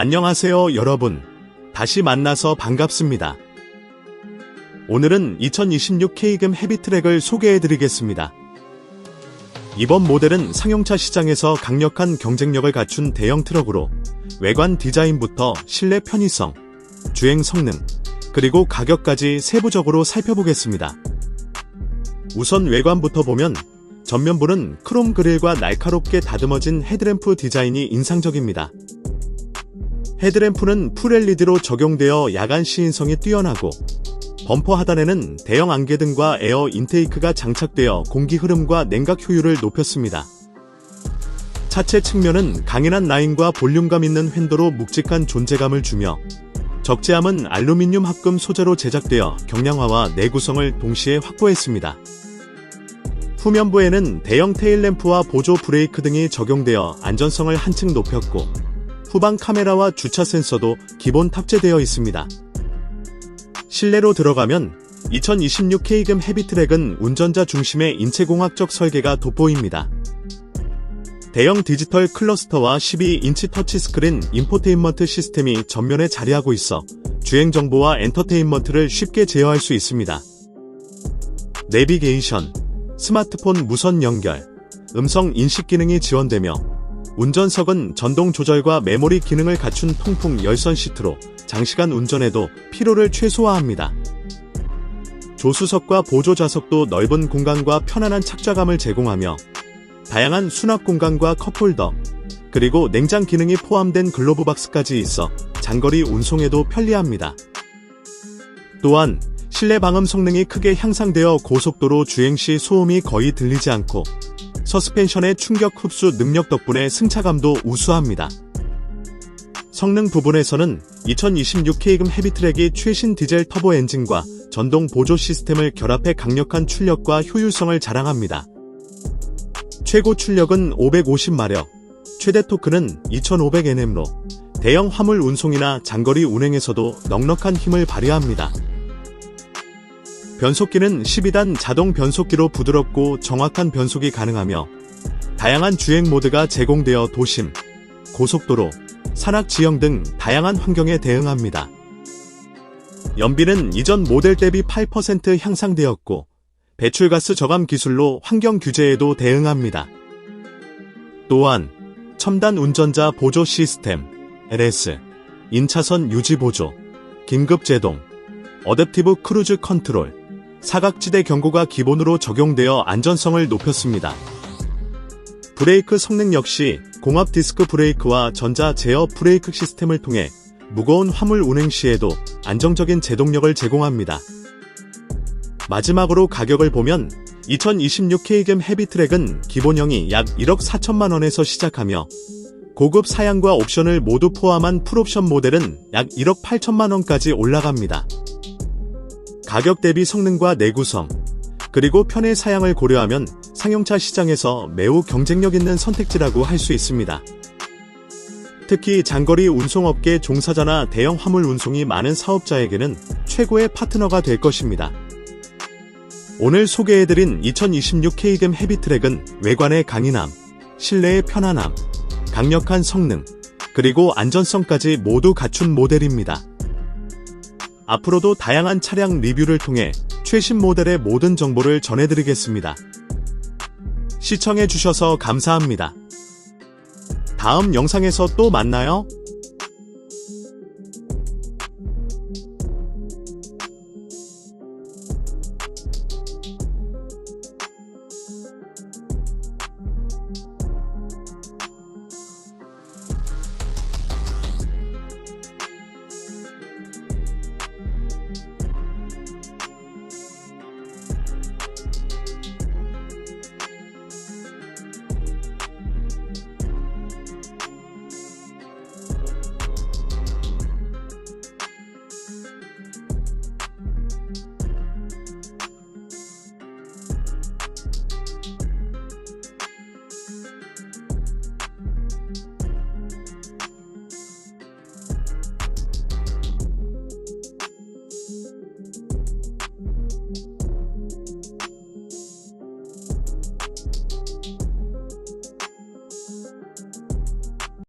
안녕하세요, 여러분. 다시 만나서 반갑습니다. 오늘은 2026 K금 헤비트랙을 소개해 드리겠습니다. 이번 모델은 상용차 시장에서 강력한 경쟁력을 갖춘 대형 트럭으로 외관 디자인부터 실내 편의성, 주행 성능, 그리고 가격까지 세부적으로 살펴보겠습니다. 우선 외관부터 보면 전면부는 크롬 그릴과 날카롭게 다듬어진 헤드램프 디자인이 인상적입니다. 헤드램프는 풀LED로 적용되어 야간 시인성이 뛰어나고 범퍼 하단에는 대형 안개등과 에어 인테이크가 장착되어 공기 흐름과 냉각 효율을 높였습니다. 차체 측면은 강인한 라인과 볼륨감 있는 횡도로 묵직한 존재감을 주며 적재함은 알루미늄 합금 소재로 제작되어 경량화와 내구성을 동시에 확보했습니다. 후면부에는 대형 테일램프와 보조 브레이크 등이 적용되어 안전성을 한층 높였고 후방 카메라와 주차 센서도 기본 탑재되어 있습니다. 실내로 들어가면 2026 K금 헤비트랙은 운전자 중심의 인체공학적 설계가 돋보입니다. 대형 디지털 클러스터와 12인치 터치스크린 인포테인먼트 시스템이 전면에 자리하고 있어 주행 정보와 엔터테인먼트를 쉽게 제어할 수 있습니다. 내비게이션, 스마트폰 무선 연결, 음성 인식 기능이 지원되며 운전석은 전동 조절과 메모리 기능을 갖춘 통풍 열선 시트로 장시간 운전에도 피로를 최소화합니다. 조수석과 보조 좌석도 넓은 공간과 편안한 착좌감을 제공하며 다양한 수납 공간과 컵홀더, 그리고 냉장 기능이 포함된 글로브 박스까지 있어 장거리 운송에도 편리합니다. 또한 실내 방음 성능이 크게 향상되어 고속도로 주행 시 소음이 거의 들리지 않고 서스펜션의 충격 흡수 능력 덕분에 승차감도 우수합니다. 성능 부분에서는 2026 K금 헤비트랙이 최신 디젤 터보 엔진과 전동 보조 시스템을 결합해 강력한 출력과 효율성을 자랑합니다. 최고 출력은 550마력, 최대 토크는 2500Nm로 대형 화물 운송이나 장거리 운행에서도 넉넉한 힘을 발휘합니다. 변속기는 12단 자동 변속기로 부드럽고 정확한 변속이 가능하며 다양한 주행 모드가 제공되어 도심, 고속도로, 산악 지형 등 다양한 환경에 대응합니다. 연비는 이전 모델 대비 8% 향상되었고 배출가스 저감 기술로 환경 규제에도 대응합니다. 또한 첨단 운전자 보조 시스템 LS, 인차선 유지 보조, 긴급 제동, 어댑티브 크루즈 컨트롤, 사각지대 경고가 기본으로 적용되어 안전성을 높였습니다. 브레이크 성능 역시 공합 디스크 브레이크와 전자 제어 브레이크 시스템을 통해 무거운 화물 운행 시에도 안정적인 제동력을 제공합니다. 마지막으로 가격을 보면 2026 K금 헤비트랙은 기본형이 약 1억 4천만 원에서 시작하며 고급 사양과 옵션을 모두 포함한 풀옵션 모델은 약 1억 8천만 원까지 올라갑니다. 가격 대비 성능과 내구성, 그리고 편의 사양을 고려하면 상용차 시장에서 매우 경쟁력 있는 선택지라고 할 수 있습니다. 특히 장거리 운송업계 종사자나 대형 화물 운송이 많은 사업자에게는 최고의 파트너가 될 것입니다. 오늘 소개해드린 2026 K금 헤비트랙은 외관의 강인함, 실내의 편안함, 강력한 성능, 그리고 안전성까지 모두 갖춘 모델입니다. 앞으로도 다양한 차량 리뷰를 통해 최신 모델의 모든 정보를 전해드리겠습니다. 시청해주셔서 감사합니다. 다음 영상에서 또 만나요.